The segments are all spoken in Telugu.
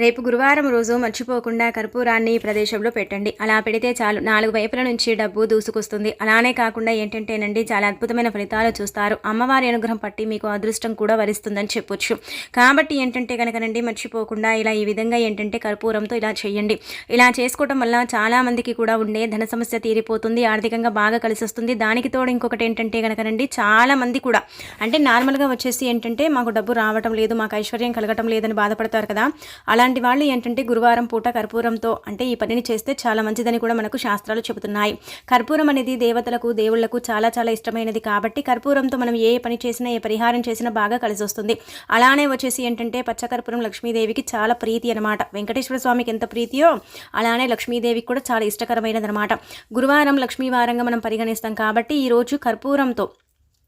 రేపు గురువారం రోజు మర్చిపోకుండా కర్పూరాన్ని ఈ ప్రదేశంలో పెట్టండి. అలా పెడితే చాలు. నాలుగు వైపుల నుంచి డబ్బు దూసుకొస్తుంది. అలానే కాకుండా ఏంటంటేనండి చాలా అద్భుతమైన ఫలితాలు చూస్తారు. అమ్మవారి అనుగ్రహం పట్టి మీకు అదృష్టం కూడా వరిస్తుందని చెప్పొచ్చు. కాబట్టి ఏంటంటే కనుకనండి మర్చిపోకుండా ఇలా ఈ విధంగా ఏంటంటే కర్పూరంతో ఇలా చేయండి. ఇలా చేసుకోవడం వల్ల చాలా మందికి కూడా ఉండే ధన సమస్య తీరిపోతుంది ఆర్థికంగా బాగా కలిసి వస్తుంది. దానికి తోడు ఇంకొకటి ఏంటంటే కనుకనండి చాలా మంది కూడా అంటే నార్మల్గా వచ్చేసి ఏంటంటే మాకు డబ్బు రావటం లేదు మాకు ఐశ్వర్యం కలగటం లేదని బాధపడతారు కదా. అలా అలాంటి వాళ్ళు ఏంటంటే గురువారం పూట కర్పూరంతో అంటే ఈ పనిని చేస్తే చాలా మంచిదని కూడా మనకు శాస్త్రాలు చెబుతున్నాయి. కర్పూరం అనేది దేవతలకు దేవుళ్ళకు చాలా చాలా ఇష్టమైనది కాబట్టి కర్పూరంతో మనం ఏ పని చేసినా ఏ పరిహారం చేసినా బాగా కలిసి వస్తుంది. అలానే వచ్చేసి ఏంటంటే పచ్చకర్పూరం లక్ష్మీదేవికి చాలా ప్రీతి అనమాట వెంకటేశ్వర స్వామికి ఎంత ప్రీతియో అలానే లక్ష్మీదేవికి కూడా చాలా ఇష్టకరమైనది అనమాట గురువారం లక్ష్మీవారంగా మనం పరిగణిస్తాం కాబట్టి ఈరోజు కర్పూరంతో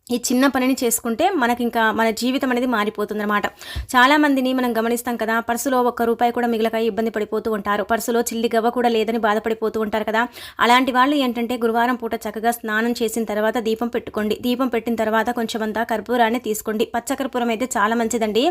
ఈ చిన్న పనిని చేసుకుంటే మనకి ఇంకా మన జీవితం అనేది మారిపోతుంది అనమాట చాలామందిని మనం గమనిస్తాం కదా పర్సులో ఒక్క రూపాయి కూడా మిగలక ఇబ్బంది పడిపోతూ ఉంటారు. పర్సులో చిల్లి గవ్వ కూడా లేదని బాధపడిపోతూ ఉంటారు కదా. అలాంటి వాళ్ళు ఏంటంటే గురువారం పూట చక్కగా స్నానం చేసిన తర్వాత దీపం పెట్టుకోండి. దీపం పెట్టిన తర్వాత కొంచెం అంతా కర్పూరాన్ని తీసుకోండి. పచ్చ కర్పూరం అయితే చాలా మంచిదండి.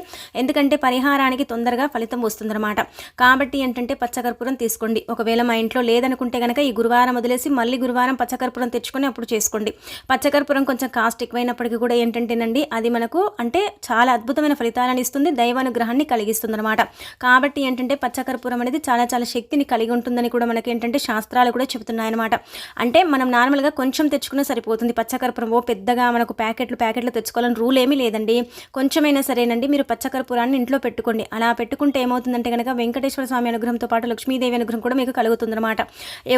ఎందుకంటే పరిహారానికి తొందరగా ఫలితం వస్తుందన్నమాట. కాబట్టి ఏంటంటే పచ్చ కర్పూరం తీసుకోండి. ఒకవేళ మా ఇంట్లో లేదనుకుంటే కనుక ఈ గురువారం వదిలేసి మళ్ళీ గురువారం పచ్చకర్పూరం తెచ్చుకొని అప్పుడు చేసుకోండి. పచ్చకర్పూరం కొంచెం కాస్ట్ ఎక్కువ అయినప్పటికీ కూడా ఏంటంటేనండి అది మనకు అంటే చాలా అద్భుతమైన ఫలితాలను ఇస్తుంది దైవానుగ్రహాన్ని కలిగిస్తుంది అనమాట కాబట్టి ఏంటంటే పచ్చకర్పూరం అనేది చాలా చాలా శక్తిని కలిగి ఉంటుందని కూడా మనకి ఏంటంటే శాస్త్రాలు కూడా చెబుతున్నాయి అనమాట అంటే మనం నార్మల్గా కొంచెం తెచ్చుకున్నా సరిపోతుంది పచ్చకర్పూరం. ఓ పెద్దగా మనకు ప్యాకెట్లు ప్యాకెట్లు తెచ్చుకోవాలని రూల్ ఏమీ లేదండి. కొంచెమైనా సరేనండి మీరు పచ్చకర్పూరాన్ని ఇంట్లో పెట్టుకోండి. అలా పెట్టుకుంటే ఏమవుతుందంటే కనుక వెంకటేశ్వర స్వామి అనుగ్రహంతో పాటు లక్ష్మీదేవి అనుగ్రహం కూడా మీకు కలుగుతుందన్నమాట.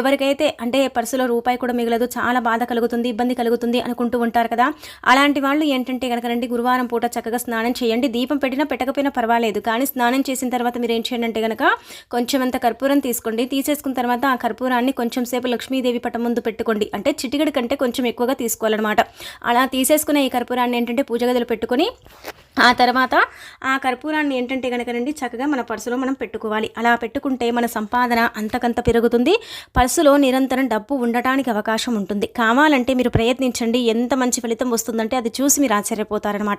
ఎవరికైతే అంటే పర్సులో రూపాయి కూడా మిగలదు చాలా బాధ కలుగుతుంది ఇబ్బంది కలుగుతుంది అనుకుంటూ ఉంటారు కదా అలాంటి వాళ్ళు ఏంటంటే కనుక రండి గురువారం పూట చక్కగా స్నానం చేయండి. దీపం పెట్టినా పెట్టకపోయినా పర్వాలేదు. కానీ స్నానం చేసిన తర్వాత మీరు ఏం చేయండి అంటే కనుక కొంచెం అంత కర్పూరం తీసుకోండి. తీసేసుకున్న తర్వాత ఆ కర్పూరాన్ని కొంచెం సేపు లక్ష్మీదేవి పటం ముందు పెట్టుకోండి. అంటే చిటికడి కంటే కొంచెం ఎక్కువగా తీసుకోవాలన్నమాట. అలా తీసేసుకున్న ఈ కర్పూరాన్ని ఏంటంటే పూజ గదిలో పెట్టుకొని ఆ తర్వాత ఆ కర్పూరాన్ని ఏంటంటే కనుకనండి చక్కగా మన పర్సులో మనం పెట్టుకోవాలి. అలా పెట్టుకుంటే మన సంపాదన అంతకంత పెరుగుతుంది. పర్సులో నిరంతరం డబ్బు ఉండటానికి అవకాశం ఉంటుంది. కావాలంటే మీరు ప్రయత్నించండి. ఎంత మంచి ఫలితం వస్తుందంటే అది చూసి మీరు ఆశ్చర్యపోతారనమాట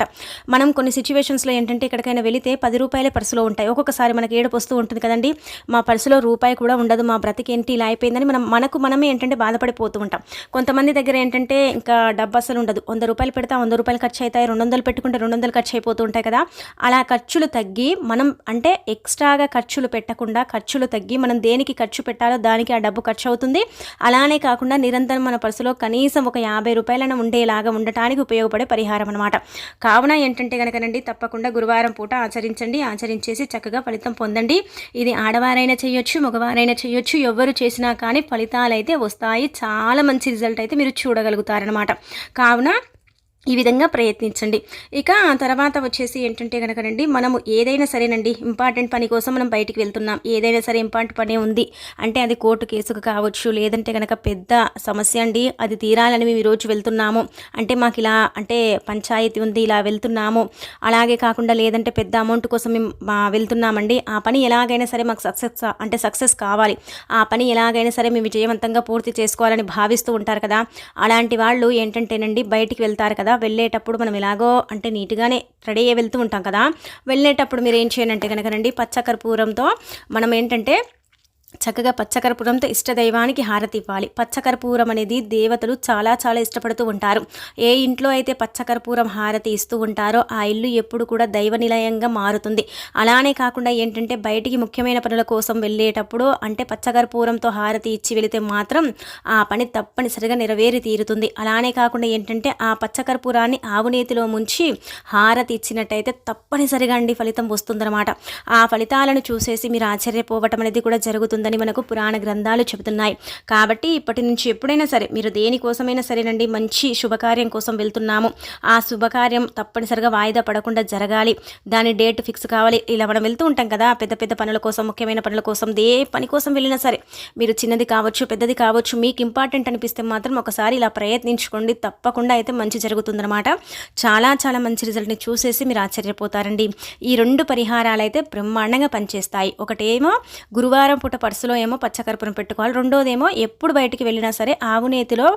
మనం కొన్ని సిచ్యువేషన్స్లో ఏంటంటే ఎక్కడికైనా వెళితే పది రూపాయలే పర్సులో ఉంటాయి. ఒక్కొక్కసారి మనకి ఏడుపు వస్తూ ఉంటుంది కదండి. మా పర్సులో రూపాయి కూడా ఉండదు. మా బ్రతికేంటి ఇలా అయిపోయిందని మనం మనకు మనమే ఏంటంటే బాధపడిపోతూ ఉంటాం. కొంతమంది దగ్గర ఏంటంటే ఇంకా డబ్బు అసలు ఉండదు. వంద రూపాయలు పెడతా వంద రూపాయలు ఖర్చు అవుతాయి. రెండు వందలు పెట్టుకుంటే రెండు వందలు ఖర్చు వెళ్ళిపోతూ ఉంటాయి కదా. అలా ఖర్చులు తగ్గి మనం అంటే ఎక్స్ట్రాగా ఖర్చులు పెట్టకుండా ఖర్చులు తగ్గి మనం దేనికి ఖర్చు పెట్టాలో దానికి ఆ డబ్బు ఖర్చు అవుతుంది అలానే కాకుండా నిరంతరం మన పర్సులో కనీసం ఒక యాభై రూపాయలను ఉండేలాగా ఉండటానికి ఉపయోగపడే పరిహారం అనమాట కావున ఏంటంటే కనుకనండి తప్పకుండా గురువారం పూట ఆచరించండి. ఆచరించేసి చక్కగా ఫలితం పొందండి. ఇది ఆడవారైనా చేయొచ్చు మగవారైనా చేయొచ్చు ఎవరు చేసినా కానీ ఫలితాలు అయితే వస్తాయి. చాలా మంచి రిజల్ట్ అయితే మీరు చూడగలుగుతారనమాట కావున ఈ విధంగా ప్రయత్నించండి. ఇక ఆ తర్వాత వచ్చేసి ఏంటంటే కనుకనండి మనము ఏదైనా సరేనండి ఇంపార్టెంట్ పని కోసం మనం బయటికి వెళ్తున్నాం. ఏదైనా సరే ఇంపార్టెంట్ పని ఉంది. అంటే అది కోర్టు కేసుకు కావచ్చు లేదంటే కనుక పెద్ద సమస్య అండి అది తీరాలని మేము ఈరోజు వెళ్తున్నాము. అంటే మాకు ఇలా అంటే పంచాయతీ ఉంది ఇలా వెళ్తున్నాము. అలాగే కాకుండా లేదంటే పెద్ద అమౌంట్ కోసం మేము వెళ్తున్నామండి. ఆ పని ఎలాగైనా సరే మాకు సక్సెస్ అంటే సక్సెస్ కావాలి. ఆ పని ఎలాగైనా సరే మేము విజయవంతంగా పూర్తి చేసుకోవాలని భావిస్తూ ఉంటారు కదా. అలాంటి వాళ్ళు ఏంటంటేనండి బయటికి వెళ్తారు కదా. వెళ్ళేటప్పుడు మనం ఎలాగో అంటే నీట్గానే రెడీ అయ్యి వెళ్తూ ఉంటాం కదా. వెళ్ళేటప్పుడు మీరు ఏం చేయాలంటే కనుక రండి పచ్చకర్పూరంతో మనం ఏంటంటే చక్కగా పచ్చకర్పూరంతో ఇష్టదైవానికి హారతి ఇవ్వాలి పచ్చకర్పూరం అనేది దేవతలు చాలా చాలా ఇష్టపడుతూ ఉంటారు. ఏ ఇంట్లో అయితే పచ్చకర్పూరం హారతి ఇస్తూ ఉంటారో ఆ ఇల్లు ఎప్పుడు కూడా దైవ నిలయంగా మారుతుంది. అలానే కాకుండా ఏంటంటే బయటికి ముఖ్యమైన పనుల కోసం వెళ్ళేటప్పుడు అంటే పచ్చకర్పూరంతో హారతి ఇచ్చి వెళితే మాత్రం ఆ పని తప్పనిసరిగా నెరవేరి తీరుతుంది. అలానే కాకుండా ఏంటంటే ఆ పచ్చకర్పూరాన్ని ఆవునేతిలో ముంచి హారతి ఇచ్చినట్టయితే తప్పనిసరిగా అండి ఫలితం వస్తుందన్నమాట. ఆ ఫలితాలను చూసేసి మీరు ఆశ్చర్యపోవటం అనేది కూడా జరుగుతుంది. ఉందని మనకు పురాణ గ్రంథాలు చెబుతున్నాయి. కాబట్టి ఇప్పటి నుంచి ఎప్పుడైనా సరే మీరు దేనికోసమైనా సరేనండి మంచి శుభకార్యం కోసం వెళ్తున్నాము. ఆ శుభకార్యం తప్పనిసరిగా వాయిదా పడకుండా జరగాలి. దాని డేట్ ఫిక్స్ కావాలి. ఇలా మనం వెళ్తూ ఉంటాం కదా పెద్ద పెద్ద పనుల కోసం ముఖ్యమైన పనుల కోసం ఏ పని కోసం వెళ్ళినా సరే మీరు చిన్నది కావచ్చు పెద్దది కావచ్చు మీకు ఇంపార్టెంట్ అనిపిస్తే మాత్రం ఒకసారి ఇలా ప్రయత్నించుకోండి. తప్పకుండా అయితే మంచి జరుగుతుందన్నమాట. చాలా చాలా మంచి రిజల్ట్ని చూసేసి మీరు ఆశ్చర్యపోతారండి. ఈ రెండు పరిహారాలు అయితే బ్రహ్మాండంగా పనిచేస్తాయి. ఒకటేమో గురువారం పూట పర్సులో ఏమో పచ్చకర్పూరం పెట్టుకోవాలి. రెండోదేమో ఎప్పుడు బయటికి వెళ్ళినా సరే ఆవు నేతిలో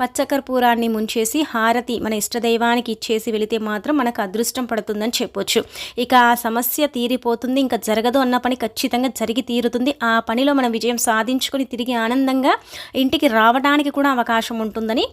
పచ్చకర్పూరాన్ని ముంచేసి హారతి మన ఇష్టదైవానికి ఇచ్చేసి వెళితే మాత్రం మనకు అదృష్టం పడుతుందని చెప్పొచ్చు. ఇక ఆ సమస్య తీరిపోతుంది ఇంకా జరగదు అన్న పని ఖచ్చితంగా జరిగి తీరుతుంది. ఆ పనిలో మనం విజయం సాధించుకొని తిరిగి ఆనందంగా ఇంటికి రావడానికి కూడా అవకాశం ఉంటుందని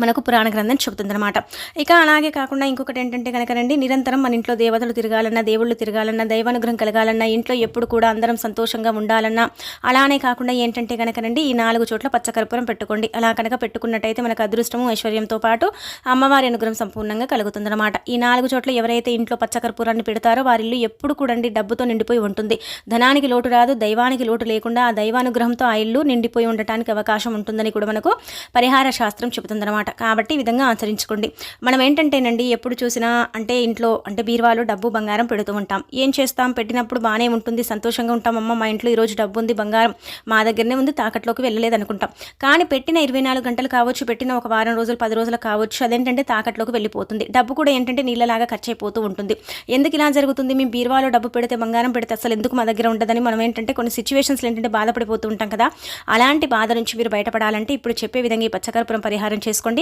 మనకు పురాణ గ్రంథం చెబుతుందన్నమాట. ఇక అలాగే కాకుండా ఇంకొకటి ఏంటంటే కనుకనండి నిరంతరం మన ఇంట్లో దేవతలు తిరగాలన్నా దేవుళ్ళు తిరగాలన్నా దైవానుగ్రహం కలగాలన్నా ఇంట్లో ఎప్పుడు కూడా అందరం సంతోషంగా ఉండాలన్నా అలానే కాకుండా ఏంటంటే కనుకనండి ఈ నాలుగు చోట్ల పచ్చకర్పూరం పెట్టుకోండి. అలా కనుక పెట్టుకున్నట్టయితే మనకు అదృష్టము ఐశ్వర్యంతో పాటు అమ్మవారి అనుగ్రహం సంపూర్ణంగా కలుగుతుందన్నమాట. ఈ నాలుగు చోట్ల ఎవరైతే ఇంట్లో పచ్చకర్పూరాన్ని పెడతారో వారి ఇల్లు ఎప్పుడు కూడా డబ్బుతో నిండిపోయి ఉంటుంది. ధనానికి లోటు రాదు దైవానికి లోటు లేకుండా ఆ దైవానుగ్రహంతో ఆ ఇల్లు నిండిపోయి ఉండటానికి అవకాశం ఉంటుందని కూడా మనకు పరిహార శాస్త్రం చెబుతుందన్నమాట. కాబట్టి ఈ విధంగా ఆచరించుకోండి. మనం ఏంటంటేనండి ఎప్పుడు చూసినా అంటే ఇంట్లో అంటే బీరువాలో డబ్బు బంగారం పెడుతూ ఉంటాం. ఏం చేస్తాం? పెట్టినప్పుడు బాగానే ఉంటుంది సంతోషంగా ఉంటాం. అమ్మ మా ఇంట్లో ఈరోజు డబ్బు ఉంది బంగారం మా దగ్గరనే ఉంది తాకట్లోకి వెళ్ళలేదు అనుకుంటాం కానీ పెట్టిన ఇరవై నాలుగు గంటలు కావచ్చు పెట్టిన ఒక వారం రోజులు పది రోజులు కావచ్చు అదేంటంటే తాకట్లోకి వెళ్ళిపోతుంది. డబ్బు కూడా ఏంటంటే నీళ్ళలాగా ఖర్చు అయిపోతూ ఉంటుంది. ఎందుకు ఇలా జరుగుతుంది? మేము బీరువాలో డబ్బు పెడితే బంగారం పెడితే అసలు ఎందుకు మా దగ్గర ఉండదని మనం ఏంటంటే కొన్ని సిచ్యువేషన్స్లో ఏంటంటే బాధపడిపోతూ ఉంటాం కదా. అలాంటి బాధ నుంచి మీరు బయటపడాలంటే ఇప్పుడు చెప్పే విధంగా ఈ పచ్చకర్పురం పరిహారం చేసుకోండి.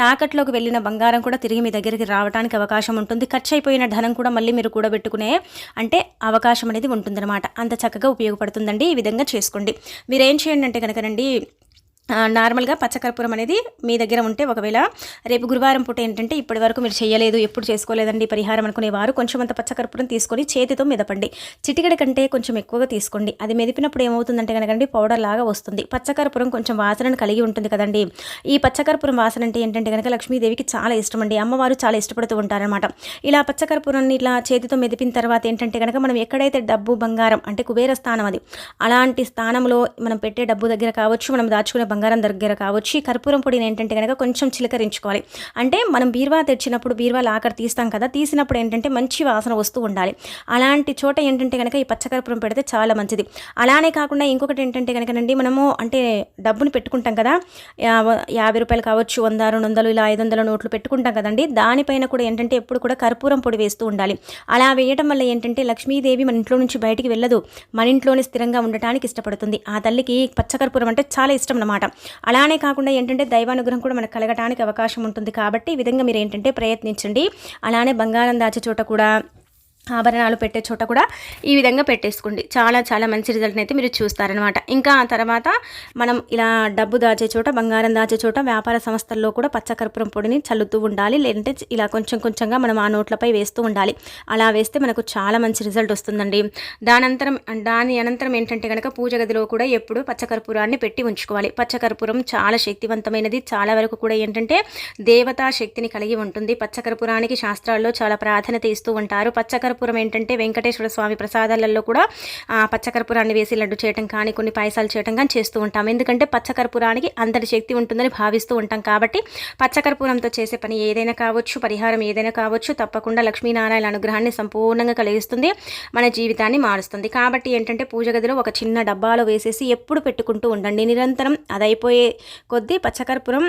తాకట్లోకి వెళ్ళిన బంగారం కూడా తిరిగి మీ దగ్గరికి రావడానికి అవకాశం ఉంటుంది. ఖర్చు అయిపోయిన ధనం కూడా మళ్ళీ మీరు కూడబెట్టుకునే అంటే అవకాశం అనేది ఉంటుందన్నమాట. అంత చక్కగా ఉపయోగపడుతుందండి. ఈ విధంగా చేసుకోండి. మీరేం చేయండి అంటే కనుకనండి రండి నార్మల్గా పచ్చకర్పూరం అనేది మీ దగ్గర ఉంటే ఒకవేళ రేపు గురువారం పూట ఏంటంటే ఇప్పటి వరకు మీరు చేయలేదు ఎప్పుడు చేసుకోలేదండి పరిహారం అనుకునేవారు కొంచెం అంత పచ్చకర్పూరం తీసుకొని చేతితో మెదపండి. చిటికెడ కంటే కొంచెం ఎక్కువగా తీసుకోండి. అది మెదిపినప్పుడు ఏమవుతుందంటే కనుకండి పౌడర్ లాగా వస్తుంది. పచ్చకర్పూరం కొంచెం వాసనను కలిగి ఉంటుంది కదండి. ఈ పచ్చకర్పూరం వాసన అంటే ఏంటంటే కనుక లక్ష్మీదేవికి చాలా ఇష్టం అండి అమ్మవారు చాలా ఇష్టపడుతూ ఉంటారనమాట ఇలా పచ్చకర్పూరాన్ని ఇలా చేతితో మెదిపిన తర్వాత ఏంటంటే కనుక మనం ఎక్కడైతే డబ్బు బంగారం అంటే కుబేర స్థానం అది అలాంటి స్థానంలో మనం పెట్టే డబ్బు దగ్గర కావచ్చు మనం దాచుకునే బంగారం దగ్గర కావచ్చు ఈ కర్పూరం పొడిని ఏంటంటే కనుక కొంచెం చిలకరించుకోవాలి. అంటే మనం బీరువా తెచ్చినప్పుడు బీరువా లాకర్ తీస్తాం కదా తీసినప్పుడు ఏంటంటే మంచి వాసన వస్తూ ఉండాలి. అలాంటి చోట ఏంటంటే కనుక ఈ పచ్చకర్పూరం పెడితే చాలా మంచిది. అలానే కాకుండా ఇంకొకటి ఏంటంటే కనుకనండి మనము అంటే డబ్బుని పెట్టుకుంటాం కదా యా- యాభై రూపాయలు కావచ్చు వంద రెండు వందలు ఇలా ఐదు వందల నోట్లు పెట్టుకుంటాం కదండి దానిపైన కూడా ఏంటంటే ఎప్పుడు కూడా కర్పూరం పొడి వేస్తూ ఉండాలి. అలా వేయడం వల్ల ఏంటంటే లక్ష్మీదేవి మన ఇంట్లో నుంచి బయటికి వెళ్ళదు మన ఇంట్లోనే స్థిరంగా ఉండటానికి ఇష్టపడుతుంది. ఆ తల్లికి పచ్చకర్పూరం అంటే చాలా ఇష్టం అన్నమాట. అలానే కాకుండా ఏంటంటే దైవానుగ్రహం కూడా మనకు కలగటానికి అవకాశం ఉంటుంది కాబట్టి ఈ విధంగా మీరు ఏంటంటే ప్రయత్నించండి. అలానే బంగారం దాచే చోట కూడా ఆభరణాలు పెట్టే చోట కూడా ఈ విధంగా పెట్టేసుకోండి. చాలా చాలా మంచి రిజల్ట్ని అయితే మీరు చూస్తారనమాట ఇంకా ఆ తర్వాత మనం ఇలా డబ్బు దాచే చోట బంగారం దాచే చోట వ్యాపార సంస్థల్లో కూడా పచ్చకర్పూరం పొడిని చల్లుతూ ఉండాలి. లేదంటే ఇలా కొంచెం కొంచెంగా మనం ఆ నోట్లపై వేస్తూ ఉండాలి. అలా వేస్తే మనకు చాలా మంచి రిజల్ట్ వస్తుందండి. దానంతరం దాని అనంతరం ఏంటంటే కనుక పూజ గదిలో కూడా ఎప్పుడు పచ్చకర్పూరాన్ని పెట్టి ఉంచుకోవాలి. పచ్చకర్పూరం చాలా శక్తివంతమైనది. చాలా వరకు కూడా ఏంటంటే దేవతా శక్తిని కలిగి ఉంటుంది. పచ్చకర్పూరానికి శాస్త్రాల్లో చాలా ప్రాధాన్యత ఇస్తూ ఉంటారు. పచ్చకర్పూరం ఏంటంటే వెంకటేశ్వర స్వామి ప్రసాదాలలో కూడా పచ్చకర్పూరాన్ని వేసి లడ్డు చేయటం కానీ కొన్ని పాయసాలు చేయటం కానీ చేస్తూ ఉంటాం. ఎందుకంటే పచ్చకర్పూరానికి అంతటి శక్తి ఉంటుందని భావిస్తూ ఉంటాం కాబట్టి పచ్చకర్పూరంతో చేసే పని ఏదైనా కావచ్చు పరిహారం ఏదైనా కావచ్చు తప్పకుండా లక్ష్మీనారాయణ అనుగ్రహాన్ని సంపూర్ణంగా కలిగిస్తుంది మన జీవితాన్ని మారుస్తుంది. కాబట్టి ఏంటంటే పూజ గదిలో ఒక చిన్న డబ్బాలో వేసేసి ఎప్పుడు పెట్టుకుంటూ ఉండండి. నిరంతరం అది అయిపోయే కొద్దీ పచ్చకర్పూరం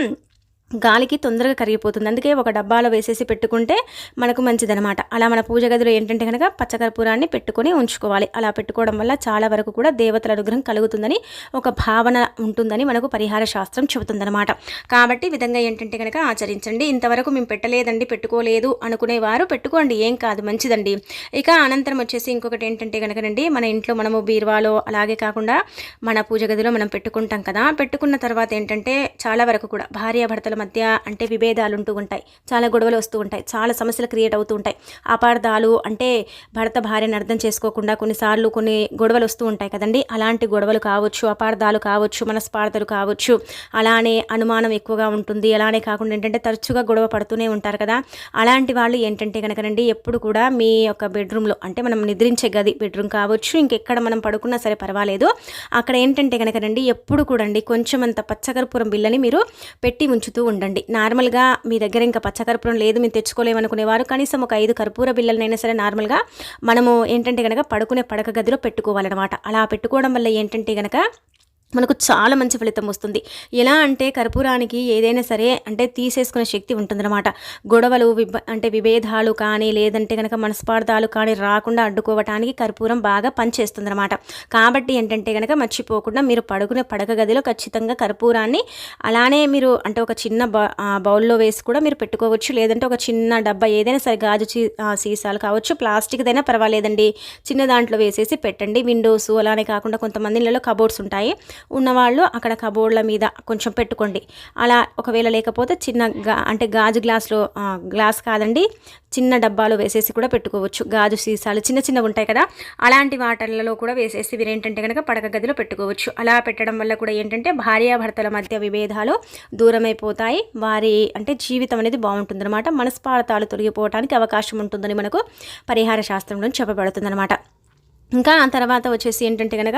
గాలికి తొందరగా కరిగిపోతుంది. అందుకే ఒక డబ్బాలో వేసేసి పెట్టుకుంటే మనకు మంచిదనమాట అలా మన పూజ గదిలో ఏంటంటే కనుక పచ్చకర్పూరాన్ని పెట్టుకొని ఉంచుకోవాలి. అలా పెట్టుకోవడం వల్ల చాలా వరకు కూడా దేవతల అనుగ్రహం కలుగుతుందని ఒక భావన ఉంటుందని మనకు పరిహార శాస్త్రం చెబుతుందనమాట కాబట్టి విధంగా ఏంటంటే కనుక ఆచరించండి. ఇంతవరకు మేము పెట్టలేదండి పెట్టుకోలేదు అనుకునేవారు పెట్టుకోండి. ఏం కాదు మంచిదండి. ఇక అనంతరం వచ్చేసి ఇంకొకటి ఏంటంటే కనుకనండి మన ఇంట్లో మనము బీరువాలో అలాగే కాకుండా మన పూజ గదిలో మనం పెట్టుకుంటాం కదా. పెట్టుకున్న తర్వాత ఏంటంటే చాలా వరకు కూడా భార్యాభర్తలు మధ్య అంటే విభేదాలు ఉంటూ ఉంటాయి. చాలా గొడవలు వస్తూ ఉంటాయి. చాలా సమస్యలు క్రియేట్ అవుతూ ఉంటాయి. అపార్థాలు అంటే భర్త భార్యను అర్థం చేసుకోకుండా కొన్నిసార్లు కొన్ని గొడవలు వస్తూ ఉంటాయి కదండి. అలాంటి గొడవలు కావచ్చు అపార్థాలు కావచ్చు మనస్పార్థలు కావచ్చు అలానే అనుమానం ఎక్కువగా ఉంటుంది. అలానే కాకుండా ఏంటంటే తరచుగా గొడవ పడుతూనే ఉంటారు కదా. అలాంటి వాళ్ళు ఏంటంటే కనుకనండి ఎప్పుడు కూడా మీ యొక్క బెడ్రూమ్లో అంటే మనం నిద్రించే గది బెడ్రూమ్ కావచ్చు ఇంకెక్కడ మనం పడుకున్నా సరే పర్వాలేదు. అక్కడ ఏంటంటే కనుకనండి ఎప్పుడు కూడండి కొంచెం అంత పచ్చకర్పూరం బిల్లని మీరు పెట్టి ఉంచుతూ ఉండండి. నార్మల్గా మీ దగ్గర ఇంకా పచ్చకర్పూరం లేదు మేము తెచ్చుకోలేమనుకునేవారు కనీసం ఒక ఐదు కర్పూర బిళ్ళలనైనా సరే నార్మల్గా మనము ఏంటంటే కనుక పడుకునే పడక గదిలో పెట్టుకోవాలన్నమాట. అలా పెట్టుకోవడం వల్ల ఏంటంటే కనుక మనకు చాలా మంచి ఫలితం వస్తుంది. ఎలా అంటే కర్పూరానికి ఏదైనా సరే అంటే తీసేసుకునే శక్తి ఉంటుందన్నమాట. గొడవలు విభ అంటే విభేదాలు కానీ లేదంటే కనుక మనస్పార్థాలు కానీ రాకుండా అడ్డుకోవటానికి కర్పూరం బాగా పనిచేస్తుందన్నమాట. కాబట్టి ఏంటంటే కనుక మర్చిపోకుండా మీరు పడుకునే పడక గదిలో ఖచ్చితంగా కర్పూరాన్ని అలానే మీరు అంటే ఒక చిన్న బౌల్లో వేసి కూడా మీరు పెట్టుకోవచ్చు. లేదంటే ఒక చిన్న డబ్బా ఏదైనా సరే గాజు సీసాలు కావచ్చు ప్లాస్టిక్దైనా పర్వాలేదండి. చిన్న దాంట్లో వేసేసి పెట్టండి. విండోస్ అలానే కాకుండా కొంతమంది ఇళ్ళలో కబోర్డ్స్ ఉంటాయి. ఉన్నవాళ్ళు అక్కడ కబోర్డ్ల మీద కొంచెం పెట్టుకోండి. అలా ఒకవేళ లేకపోతే చిన్న గా అంటే గాజు గ్లాస్లో గ్లాస్ కాదండి చిన్న డబ్బాలో వేసేసి కూడా పెట్టుకోవచ్చు. గాజు సీసాలు చిన్న చిన్న ఉంటాయి కదా అలాంటి వాటర్లలో కూడా వేసేసి వీరు ఏంటంటే కనుక పడక గదిలో పెట్టుకోవచ్చు. అలా పెట్టడం వల్ల కూడా ఏంటంటే భార్యాభర్తల మధ్య విభేదాలు దూరమైపోతాయి. వారి అంటే జీవితం అనేది బాగుంటుందన్నమాట. మనస్పార్థాలు తొలగిపోవడానికి అవకాశం ఉంటుందని మనకు పరిహార శాస్త్రంలో చెప్పబడుతుందన్నమాట. ఇంకా ఆ తర్వాత వచ్చేసి ఏంటంటే కనుక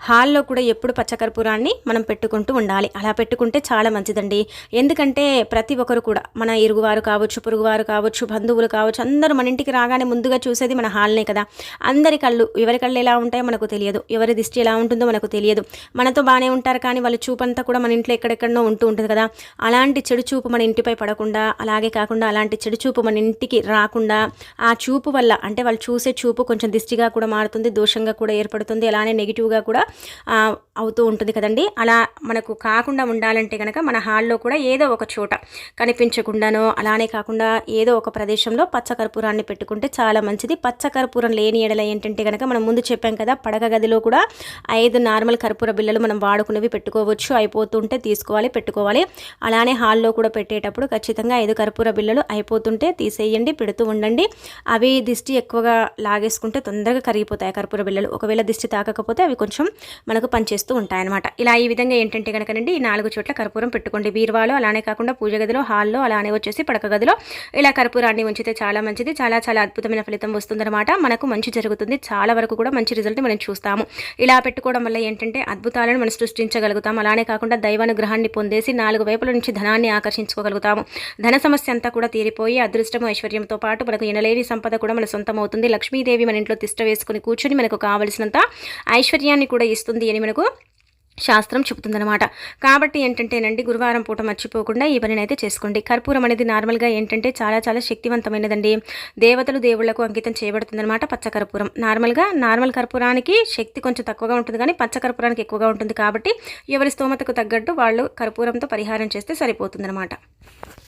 హాల్లో కూడా ఎప్పుడు పచ్చకర్పూరాన్ని మనం పెట్టుకుంటూ ఉండాలి. అలా పెట్టుకుంటే చాలా మంచిదండి. ఎందుకంటే ప్రతి ఒక్కరు కూడా మన ఇరుగువారు కావచ్చు పొరుగువారు కావచ్చు బంధువులు కావచ్చు అందరూ మన ఇంటికి రాగానే ముందుగా చూసేది మన హాల్నే కదా. అందరి కళ్ళు ఎవరి కళ్ళు ఎలా ఉంటాయో మనకు తెలియదు. ఎవరి దిష్టి ఎలా ఉంటుందో మనకు తెలియదు. మనతో బాగానే ఉంటారు కానీ వాళ్ళ చూపంతా కూడా మన ఇంట్లో ఎక్కడెక్కడనో ఉంటూ ఉంటుంది కదా. అలాంటి చెడు చూపు మన ఇంటిపై పడకుండా అలాగే కాకుండా అలాంటి చెడు చూపు మన ఇంటికి రాకుండా ఆ చూపు వల్ల అంటే వాళ్ళు చూసే చూపు కొంచెం దిష్టిగా కూడా మారుతుంది. ఏర్పడుతుంది దోషంగా కూడా ఏర్పడుతుంది. అలానే నెగిటివ్గా కూడా అవుతూ ఉంటుంది కదండి. అలా మనకు కాకుండా ఉండాలంటే కనుక మన హాల్లో కూడా ఏదో ఒక చోట కనిపించకుండానో అలానే కాకుండా ఏదో ఒక ప్రదేశంలో పచ్చకర్పూరాన్ని పెట్టుకుంటే చాలా మంచిది. పచ్చకర్పూరం లేని ఎడల ఏంటంటే కనుక మనం ముందు చెప్పాం కదా పడక గదిలో కూడా ఐదు నార్మల్ కర్పూర బిళ్ళలు మనం వాడుకునేవి పెట్టుకోవచ్చు. అయిపోతుంటే తీసుకోవాలి పెట్టుకోవాలి. అలానే హాల్లో కూడా పెట్టేటప్పుడు ఖచ్చితంగా ఐదు కర్పూర బిళ్ళలు అయిపోతుంటే తీసేయండి పెడుతూ ఉండండి. అవి దిష్టి ఎక్కువగా లాగేసుకుంటే తొందరగా కరిగిపోతాయి. కర్పూర బిళ్ళలు ఒకవేళ దిష్టి తాకకపోతే అవి కొంచెం మనకు పనిచేస్తూ ఉంటాయన్నమాట. ఇలా ఈ విధంగా ఏంటంటే కనుకనండి ఈ నాలుగు చోట్ల కర్పూరం పెట్టుకోండి. బీరువాలో అలానే కాకుండా పూజ గదిలో హాల్లో అలానే వచ్చేసి పడక గదిలో ఇలా కర్పూరాన్ని ఉంచితే చాలా మంచిది చాలా చాలా అద్భుతమైన ఫలితం వస్తుందన్నమాట. మనకు మంచి జరుగుతుంది చాలా వరకు కూడా మంచి రిజల్ట్ మనం చూస్తాము. ఇలా పెట్టుకోవడం వల్ల ఏంటంటే అద్భుతాలను మనం సృష్టించగలుగుతాం అలానే కాకుండా దైవానుగ్రహాన్ని పొందేసి నాలుగు వైపుల నుంచి ధనాన్ని ఆకర్షించుకోగలుగుతాము. ధన సమస్య అంతా కూడా తీరిపోయి అదృష్టం ఐశ్వర్యంతో పాటు మనకు ఎనలేని సంపద కూడా మన సొంతం అవుతుంది లక్ష్మీదేవి మన ఇంట్లో తిష్ట వేసుకుని కూర్చొని కూర్చొని మనకు కావలసినంత ఐశ్వర్యాన్ని కూడా ఇస్తుంది అని మనకు శాస్త్రం చెబుతుందనమాట కాబట్టి ఏంటంటేనండి గురువారం పూట మర్చిపోకుండా ఈ పనిని అయితే చేసుకోండి. కర్పూరం అనేది నార్మల్గా ఏంటంటే చాలా చాలా శక్తివంతమైనదండి. దేవతలు దేవుళ్ళకు అంకితం చేయబడుతుందనమాట పచ్చకర్పూరం. నార్మల్గా నార్మల్ కర్పూరానికి శక్తి కొంచెం తక్కువగా ఉంటుంది కానీ పచ్చకర్పూరానికి ఎక్కువగా ఉంటుంది కాబట్టి ఎవరి స్తోమతకు తగ్గట్టు వాళ్ళు కర్పూరంతో పరిహారం చేస్తే సరిపోతుందనమాట